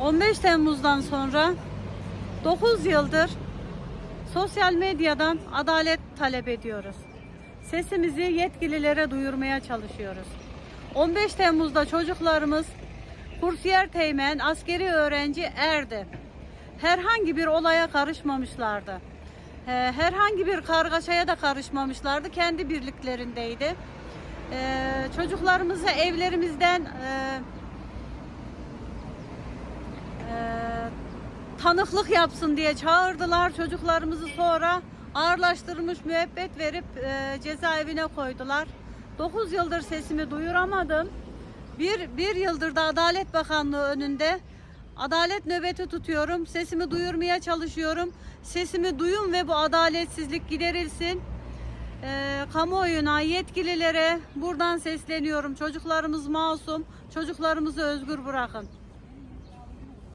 15 Temmuz'dan sonra 9 yıldır sosyal medyadan adalet talep ediyoruz. Sesimizi yetkililere duyurmaya çalışıyoruz. 15 Temmuz'da çocuklarımız kursiyer teğmen, askeri öğrenci erdi. Herhangi bir olaya karışmamışlardı. Ee, Herhangi bir kargaşaya da karışmamışlardı. Kendi birliklerindeydi. Ee, Çocuklarımızı evlerimizden tanıklık yapsın diye çağırdılar. Çocuklarımızı sonra ağırlaştırılmış müebbet verip e, cezaevine koydular. 9 yıldır sesimi duyuramadım. Bir, bir yıldır da Adalet Bakanlığı önünde adalet nöbeti tutuyorum. Sesimi duyurmaya çalışıyorum. Sesimi duyun ve bu adaletsizlik giderilsin. E, kamuoyuna, yetkililere buradan sesleniyorum. Çocuklarımız masum. Çocuklarımızı özgür bırakın.